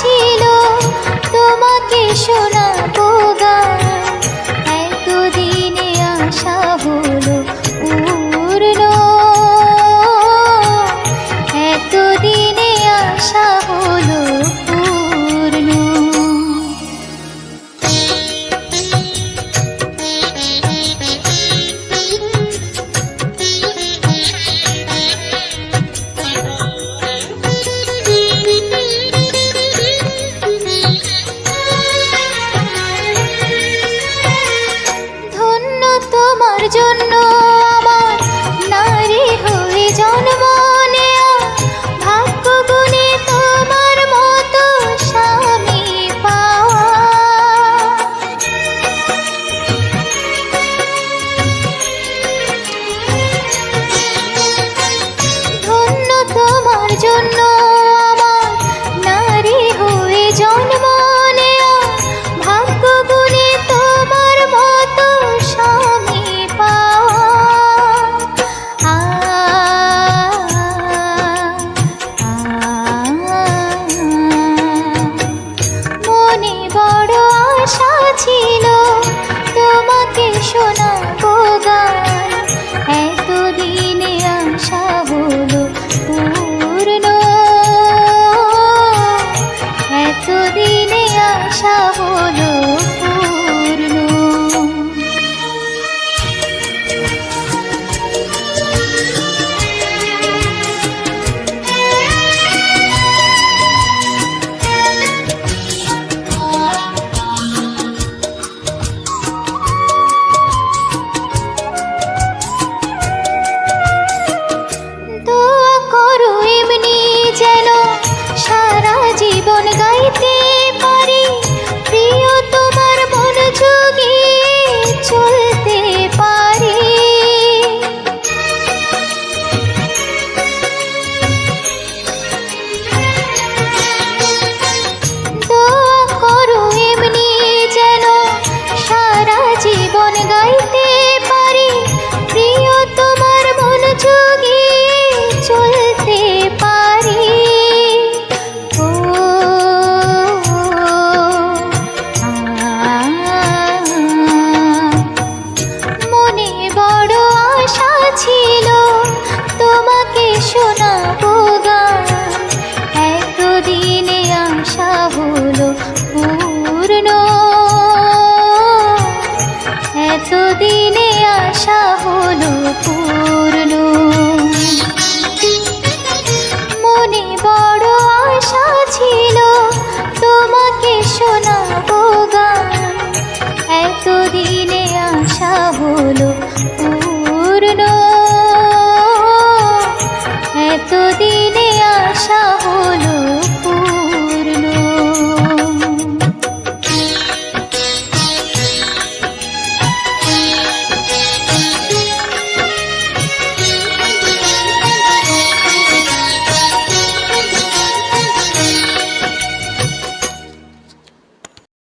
ছিল। তোমাকে শোনা জন্য আমার নারী হয়ে জন্ম নেয়া ভাগ্য স্বামী পাওয়া। আ বড় আশা ছিল তোমাকে শোনাবো গান। ఆశావులు